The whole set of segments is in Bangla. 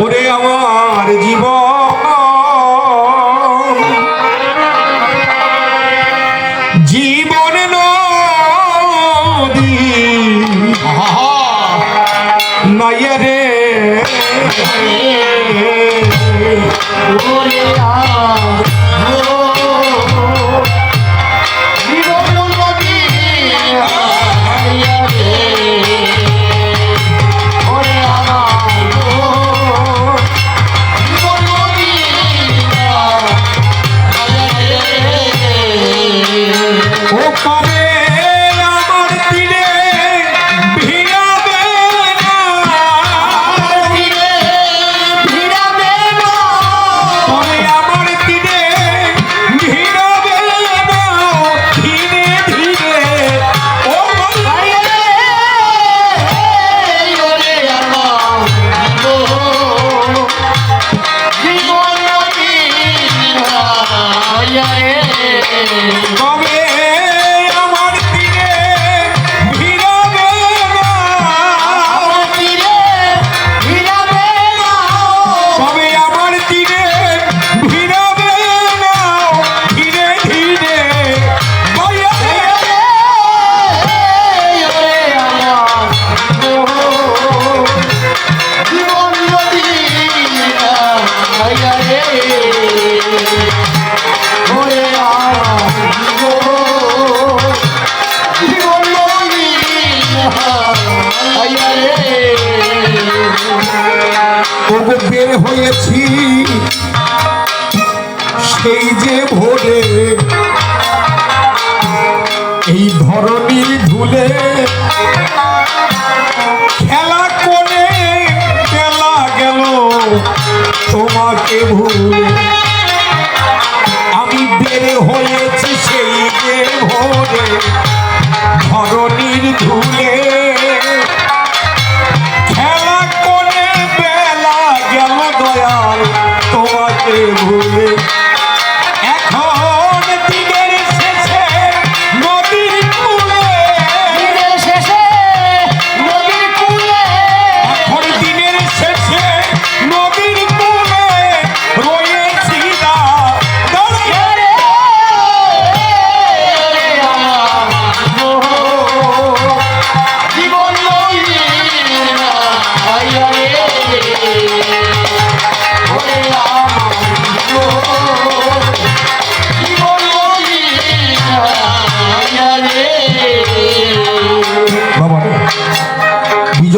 ওরে আমার হয়েছি সেই যে ভোরে এই ধরনীর ধুলে খেলা করে খেলা গেল তোমাকে ভুলে।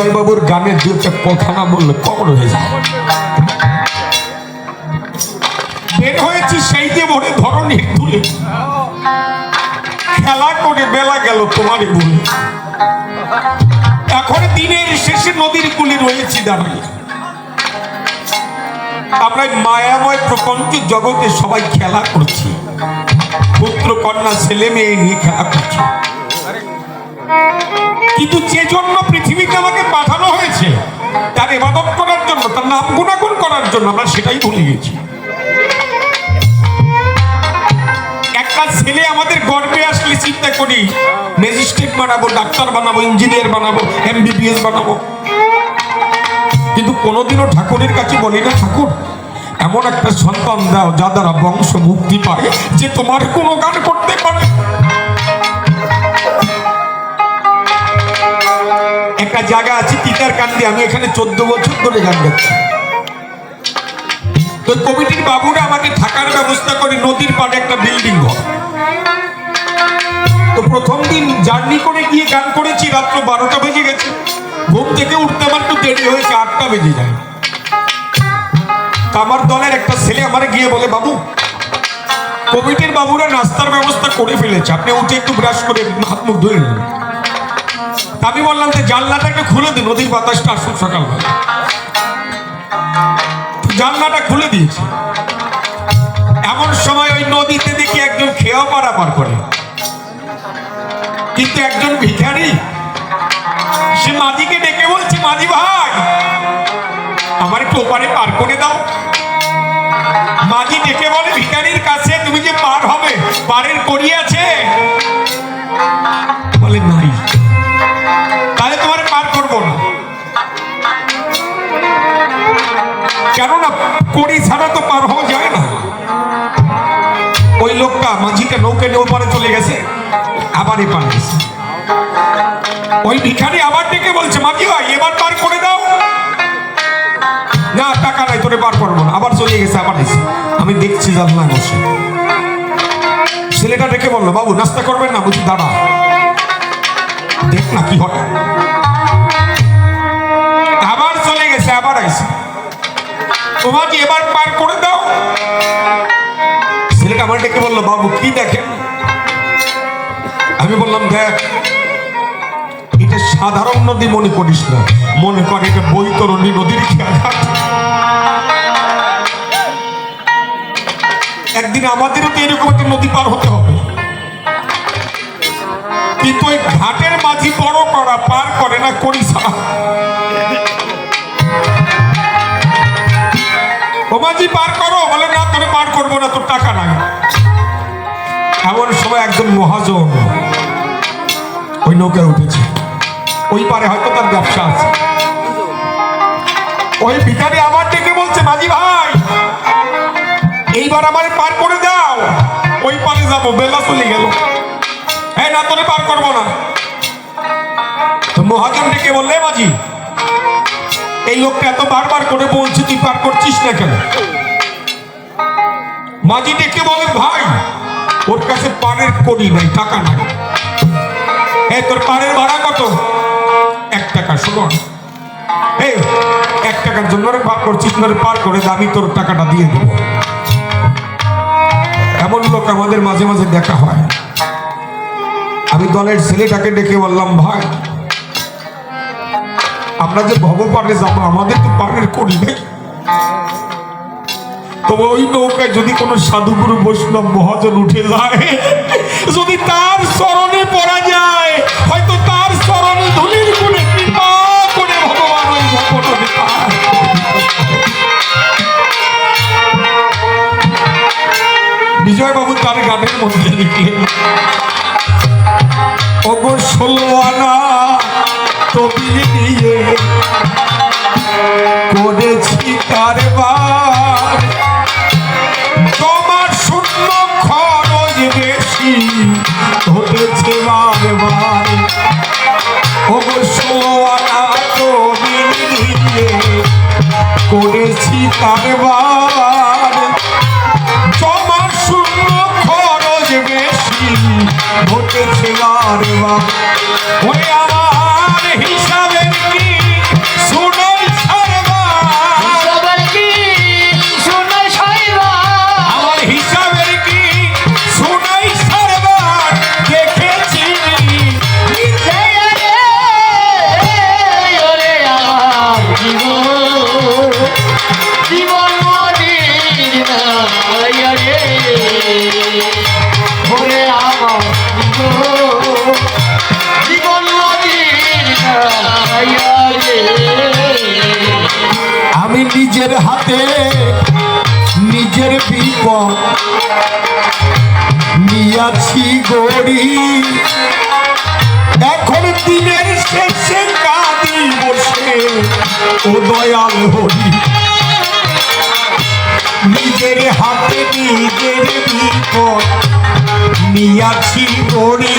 বিজয় বাবুর গানের দু একটা কথা না বললে কবর হয়ে যায় বের হয়েছি সেই যে ভোরে ধরনের তুলে খেলা করে বেলা গেল তোমারই বলে এখন দিনের শেষে নদীর কূলে রয়েছি দাঁড়িয়ে আমরা মায়াময় প্রপঞ্চ জগতে সবাই খেলা করছি। পুত্র কন্যা ছেলে মেয়ে নিয়ে খেলা করছি। কিন্তু যে জন্য পৃথিবীকে আমাকে পাঠানো হয়েছে তার ইবাদত করার জন্য, তার নাম গুণাগুণ করার জন্য, আমরা সেটাই ভুলে গেছি। একটা ছেলে আমাদের গর্বে আসলে চিন্তা করি ম্যাজিস্ট্রেট বানাবো, ডাক্তার বানাবো ইঞ্জিনিয়ার বানাবো এমবিবিএস বানাবো। কিন্তু কোনোদিনও ঠাকুরের কাছে বলি না, ঠাকুর, এমন একটা সন্তান দাও, যা দ্বারা বংশ মুক্তি পায়, যে তোমার কোনো গান করতে পারে। জায়গা আছে তিতার কান্দি, আমি এখানে চোদ্দ বছর ধরে গান গাচ্ছি। তো কমিটির বাবুরা আমাকে থাকার ব্যবস্থা করে নদীর পাড়ে একটা বিল্ডিং ঘর। তো প্রথম দিন জার্নি করে গিয়ে গান করেছি, রাত্র বারোটা বেজে গেছে। ঘুম থেকে উঠতে আমার একটু দেরি হয়েছে, আটটা বেজে যায়। আমার দলের একটা ছেলে আমার গিয়ে বলে, বাবু, কমিটির বাবুরা নাস্তার ব্যবস্থা করে ফেলেছে, আপনি উঠে একটু ব্রাশ করে হাত মুখ ধুয়ে তা আমি বললাম যে জানলাটা একটু খুলে দিন, নদীর বাতাসটা আসুক সকালবেলা। জানলাটা খুলে দিয়েছি। এমন সময় ওই নদীতে দেখি একজন খেয়া পারাপার করে। কিন্তু একজন ভিখারি। সে মাঝিকে ডেকে বলছে, মাঝি ভাই, আমার একটু ওপারে পার করে দাও। মাঝি ডেকে বলে, ভিখারির কাছে তুমি যে পার হবে, পারের করি কড়ি ছাড়া তো পার হওয়া যায় না। ওই লোকটা মাঝিটা নৌকে নিয়ে ওপারে চলে গেছে আবার এপারে গেছে ওই ভিখারি আবার ডেকে বলছে মাঝি ভাই, এবার পার করে দাও। না, টাকা নাই, তোরে পার করব না। আবার চলে গেছে, আবার এসে। আমি দেখছি জানলা বসে। ছেলেটা ডেকে বলল, বাবু, নাস্তা করবেন না? বুঝি দাঁড়া। দেখ না কি হয়। তোমাকে এবার পার করে দাও। ছেলেটা আমার ডেকে বলল, বাবু, কি দেখেন? আমি বললাম, দেখ, এটা সাধারণ নদী মনে করিস না। মনে কর, এটা বৈতরণী নদীর একদিন আমাদেরও তো এরকম একটা নদী পার হতে হবে। কিন্তু ওই ঘাটের মাঝি বড় করা পার করে না করি ছাড়া পার করো বলে না তোরে পার করব না, তোর টাকা নাই। এমন সময় একজন মহাজন ওই নৌকায় উঠেছে। ওই পারে হয়তো তার ব্যবসা আছে। ওই ভিখারি আমার ডেকে বলছে, মাঝি ভাই, এইবার আমার পার করে দাও। ওই পারে যাব, বেলা চলে গেল। হ্যাঁ না, তোরে পার করব না। মহাজন ডেকে বললে মাঝি এই লোকটা এত বারবার করে বলছে, তুই পার করছিস না কেন? মাঝি ডেকে বলে, ভাই, ওর কাছে পানের করি নাই, টাকা নাই। এ, তোর পানের ভাড়া কত? এক টাকা, শোনো। এই এক টাকার জন্য পার করছিস না পার করে আমি তোর টাকাটা দিয়ে দেবো। এমন লোক আমাদের মাঝে মাঝে দেখা হয়। আমি দলের ছেলেটাকে ডেকে বললাম, ভাই আমরা যে ভবপানে যাব আমাদের তো পানের করি নেই তবে ওই নৌকায় যদি কোনো সাধুগুরু বৈষ্ণব মহাজন উঠে যায়, যদি তার চরণে পড়া যায়, হয়তো তার চরণে ধুলির গুণে করে ভগবান ওই ভবনকে পায়। বিজয় বাবু তার গানের মধ্যে লিখলেন, ওগো ষোলো আনা তবিল নিয়ে করেছি কারবার। তোমার শূন্য খরচ বেশি হতেছে বারবার। অবশ্য আনা তবিল নিয়ে করেছি কারবার। তোমার শূন্য খরচ বেশি হতেছে বারবার। আমি নিজের হাতে নিজের বিপদ নিয়াছি গড়ি। এখন দিনের শেষে কাঁদি বসে ও দয়াল হরি। নিজের হাতে নিজের বিপদ নিয়াছি গড়ি।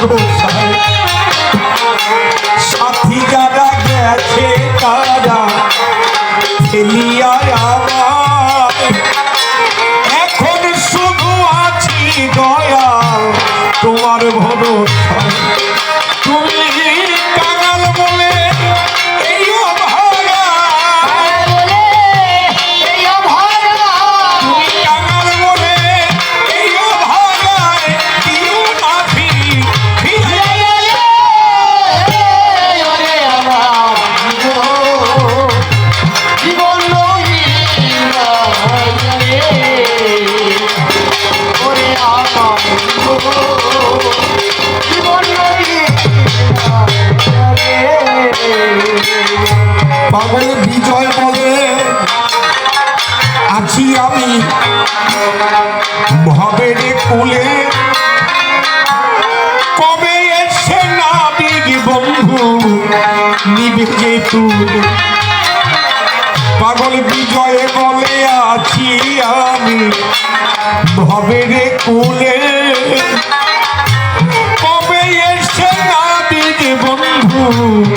তোমার সাথী যারা গেছে তারা ফেলিয়া বাঙালি বিজয় বলে। আছি আমি। ভবের কুলে। কবে এসে না বন্ধু নিবে যে তুলে? পাগল বিজয়ে বলে, আছি আমি। ভবে রে কুলে। কবে এসে না বন্ধু